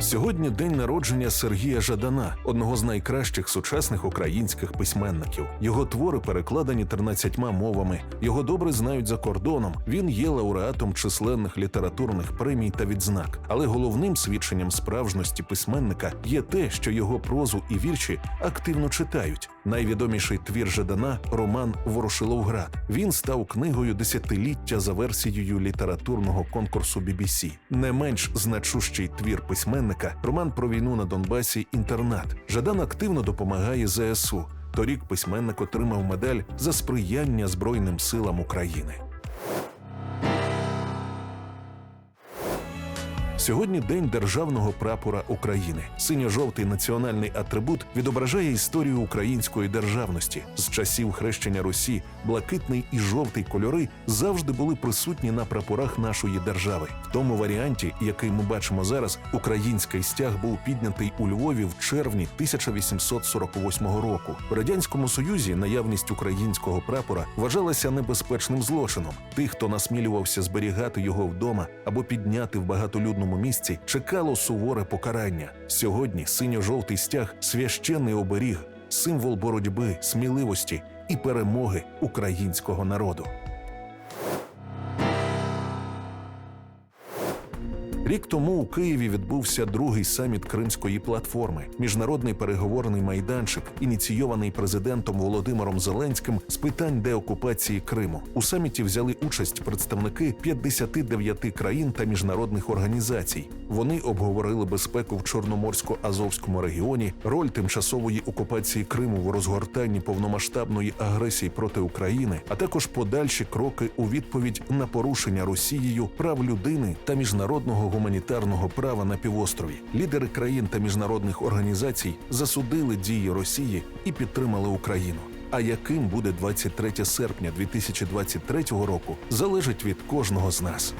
Сьогодні день народження Сергія Жадана, одного з найкращих сучасних українських письменників. Його твори перекладені 13 мовами. Його добре знають за кордоном. Він є лауреатом численних літературних премій та відзнак. Але головним свідченням справжності письменника є те, що його прозу і вірші активно читають. Найвідоміший твір Жадана роман Ворошиловград. Він став книгою десятиліття за версією літературного конкурсу BBC. Не менш значущий твір письменника роман про війну на Донбасі Інтернат. Жадан активно допомагає ЗСУ. Торік письменник отримав медаль за сприяння Збройним силам України. Сьогодні день державного прапора України. Синьо-жовтий національний атрибут відображає історію української державності. З часів хрещення Русі блакитний і жовтий кольори завжди були присутні на прапорах нашої держави. В тому варіанті, який ми бачимо зараз, український стяг був піднятий у Львові в червні 1848 року. В радянському союзі наявність українського прапора вважалася небезпечним злочином. Тих, хто насмілювався зберігати його вдома або підняти в багатолюдному місці, чекало суворе покарання. Сьогодні синьо-жовтий стяг священний оберіг, символ боротьби, сміливості і перемоги українського народу. Рік тому у Києві відбувся другий саміт Кримської платформи, міжнародний переговорний майданчик, ініційований президентом Володимиром Зеленським з питань деокупації Криму. У саміті взяли участь представники 59 країн та міжнародних організацій. Вони обговорили безпеку в Чорноморсько-Азовському регіоні, роль тимчасової окупації Криму в розгортанні повномасштабної агресії проти України, а також подальші кроки у відповідь на порушення Росією прав людини та міжнародного гуманітарного права на півострові. Лідери країн та міжнародних організацій засудили дії Росії і підтримали Україну. А яким буде 23 серпня 2023 року, залежить від кожного з нас.